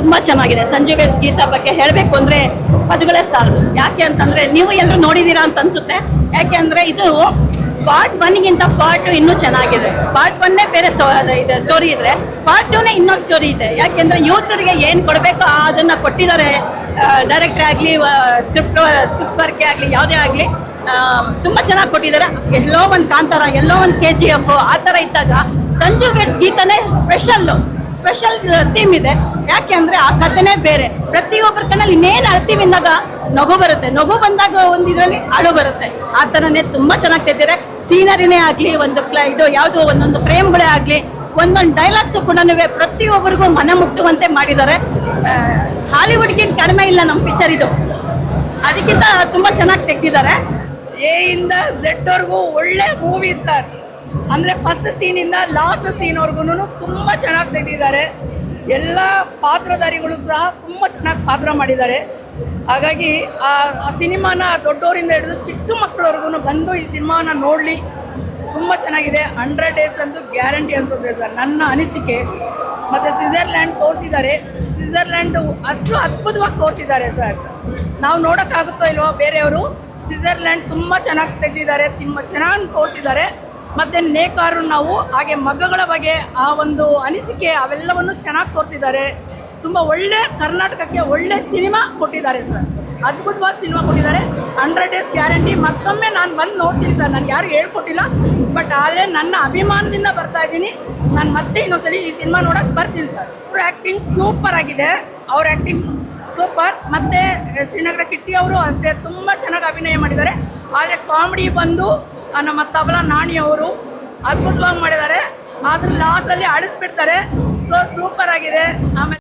ತುಂಬಾ ಚೆನ್ನಾಗಿದೆ. ಸಂಜು ವೇಲ್ಸ್ ಗೀತಾ ಬಗ್ಗೆ ಹೇಳಬೇಕು ಅಂದ್ರೆ ಪದಗಳೇ ಸಾಲದು. ಯಾಕೆ ಅಂತಂದ್ರೆ ನೀವು ಎಲ್ಲರೂ ನೋಡಿದೀರಾ ಅಂತ ಅನ್ಸುತ್ತೆ. ಯಾಕೆ ಅಂದರೆ ಇದು ಪಾರ್ಟ್ ಒನ್ಗಿಂತ ಪಾರ್ಟ್ ಇನ್ನೂ ಚೆನ್ನಾಗಿದೆ. ಪಾರ್ಟ್ ಒನ್ನೇ ಬೇರೆ ಸೋ ಇದೆ ಸ್ಟೋರಿ ಇದ್ರೆ ಪಾರ್ಟ್ ಟೂನೇ ಇನ್ನೊಂದು ಸ್ಟೋರಿ ಇದೆ. ಯಾಕೆಂದ್ರೆ ಯೂತ್ರಿಗೆ ಏನು ಕೊಡಬೇಕೋ ಅದನ್ನ ಕೊಟ್ಟಿದ್ದಾರೆ. ಡೈರೆಕ್ಟರ್ ಆಗಲಿ ಸ್ಕ್ರಿಪ್ಟ್ ಸ್ಕ್ರಿಪ್ಟ್ ವರ್ಕೇ ಆಗಲಿ, ಯಾವುದೇ ಆಗಲಿ ತುಂಬ ಚೆನ್ನಾಗಿ ಕೊಟ್ಟಿದ್ದಾರೆ. ಎಲ್ಲೋ ಒಂದು ಕಾಂತಾರ, ಎಲ್ಲೋ ಒಂದು ಕೆ ಜಿ ಎಫ್ ಆ ಥರ ಇದ್ದಾಗ ಸಂಜು ವೆಟ್ಸ್ ಗೀತನೇ ಸ್ಪೆಷಲ್ಲು ಸ್ಪೆಷಲ್ ಥೀಮ್ ಇದೆ. ಯಾಕೆ ಅಂದ್ರೆ ಆ ಕಥೆನೇ ಬೇರೆ. ಪ್ರತಿಯೊಬ್ಬರ ಕಣ್ಣಲ್ಲಿ ಇನ್ನೇನು ಅಳ್ತೀವಿ ಅಂದಾಗ ನಗು ಬರುತ್ತೆ. ನಗು ಬಂದಾಗ ಒಂದು ಇದರಲ್ಲಿ ಅಳು ಬರುತ್ತೆ. ಆ ಥರನೇ ತುಂಬ ಚೆನ್ನಾಗಿ ತೆಗೆದಿದ್ದಾರೆ ಸೀನರಿನೇ ಆಗಲಿ, ಒಂದು ಕ್ಲ ಇದು ಯಾವುದೋ ಒಂದೊಂದು ಫ್ರೇಮ್ಗಳೇ ಆಗಲಿ, ಒಂದೊಂದು ಡೈಲಾಗ್ಸು ಕೂಡ ಪ್ರತಿಯೊಬ್ಬರಿಗೂ ಮನ ಮುಟ್ಟುವಂತೆ ಮಾಡಿದ್ದಾರೆ. ಹಾಲಿವುಡ್ಗಿಂತ ಕಡಿಮೆ ಇಲ್ಲ ನಮ್ಮ ಪಿಕ್ಚರ್ ಇದು. ಅದಕ್ಕಿಂತ ತುಂಬ ಚೆನ್ನಾಗಿ ತೆಗ್ದಿದ್ದಾರೆ. ಎ ಇಂದ ಝೆಡ್ ವರ್ಗೂ ಒಳ್ಳೆ ಮೂವಿ ಸರ್ ಅಂದ್ರೆ ಫಸ್ಟ್ ಸೀನಿಂದ ಲಾಸ್ಟ್ ಸೀನ್ ವರ್ಗು ತುಂಬಾ ಚೆನ್ನಾಗಿ ತೆಗೆದಿದ್ದಾರೆ. ಎಲ್ಲ ಪಾತ್ರಧಾರಿಗಳು ಸಹ ತುಂಬ ಚೆನ್ನಾಗಿ ಪಾತ್ರ ಮಾಡಿದ್ದಾರೆ. ಹಾಗಾಗಿ ಆ ಸಿನಿಮಾನ ದೊಡ್ಡವರಿಂದ ಹಿಡಿದು ಚಿಕ್ಕ ಮಕ್ಕಳವರೆಗೂ ಬಂದು ಈ ಸಿನಿಮಾನ ನೋಡಲಿ. ತುಂಬ ಚೆನ್ನಾಗಿದೆ. ಹಂಡ್ರೆಡ್ ಡೇಸ್ ಅಂತೂ ಗ್ಯಾರಂಟಿ ಅನಿಸುತ್ತೆ ಸರ್, ನನ್ನ ಅನಿಸಿಕೆ. ಮತ್ತು ಸ್ವಿಝರ್ಲ್ಯಾಂಡ್ ತೋರಿಸಿದ್ದಾರೆ. ಸ್ವಿಝರ್ಲ್ಯಾಂಡ್ ಅಷ್ಟು ಅದ್ಭುತವಾಗಿ ತೋರಿಸಿದ್ದಾರೆ ಸರ್. ನಾವು ನೋಡೋಕ್ಕಾಗುತ್ತೋ ಇಲ್ವೋ ಬೇರೆಯವರು ಸ್ವಿಝರ್ಲ್ಯಾಂಡ್ ತುಂಬ ಚೆನ್ನಾಗಿ ತೆಗೆದಿದ್ದಾರೆ, ತುಂಬ ಚೆನ್ನಾಗಿ ತೋರಿಸಿದ್ದಾರೆ. ಮತ್ತು ನೇಕಾರು ನಾವು, ಹಾಗೆ ಮಗಗಳ ಬಗ್ಗೆ ಆ ಒಂದು ಅನಿಸಿಕೆ ಅವೆಲ್ಲವನ್ನು ಚೆನ್ನಾಗಿ ತೋರಿಸಿದ್ದಾರೆ. ತುಂಬ ಒಳ್ಳೆ ಕರ್ನಾಟಕಕ್ಕೆ ಒಳ್ಳೆ ಸಿನಿಮಾ ಕೊಟ್ಟಿದ್ದಾರೆ ಸರ್. ಅದ್ಭುತವಾದ ಸಿನಿಮಾ ಕೊಟ್ಟಿದ್ದಾರೆ. Hundred days guarantee. ಮತ್ತೊಮ್ಮೆ ನಾನು ಬಂದು ನೋಡ್ತೀನಿ ಸರ್. ನಾನು ಯಾರು ಹೇಳ್ಕೊಟ್ಟಿಲ್ಲ. ಬಟ್ ಆದರೆ ನನ್ನ ಅಭಿಮಾನದಿಂದ ಬರ್ತಾ ಇದ್ದೀನಿ. ನಾನು ಮತ್ತೆ ಇನ್ನೊಂದ್ಸಲಿ ಈ ಸಿನಿಮಾ ನೋಡೋಕ್ಕೆ ಬರ್ತೀನಿ ಸರ್. ಅವ್ರ ಆ್ಯಕ್ಟಿಂಗ್ ಸೂಪರ್ ಆಗಿದೆ. ಅವ್ರ ಆ್ಯಕ್ಟಿಂಗ್ ಸೂಪರ್ ಮತ್ತು ಶ್ರೀನಗರ ಕಿಟ್ಟಿ ಅವರು ಅಷ್ಟೇ ತುಂಬ ಚೆನ್ನಾಗಿ ಅಭಿನಯ ಮಾಡಿದ್ದಾರೆ. ಆದರೆ ಕಾಮಿಡಿ ಬಂದು ನಮ್ಮ ನಾಣಿ ಅವರು ಅದ್ಭುತವಾಗಿ ಮಾಡಿದ್ದಾರೆ. ಆದ್ರೆ ಲಾಸ್ಟಲ್ಲಿ ಅಳಿಸ್ಬಿಡ್ತಾರೆ ಸೊ ಸೂಪರ್ ಆಗಿದೆ. ಆಮೇಲೆ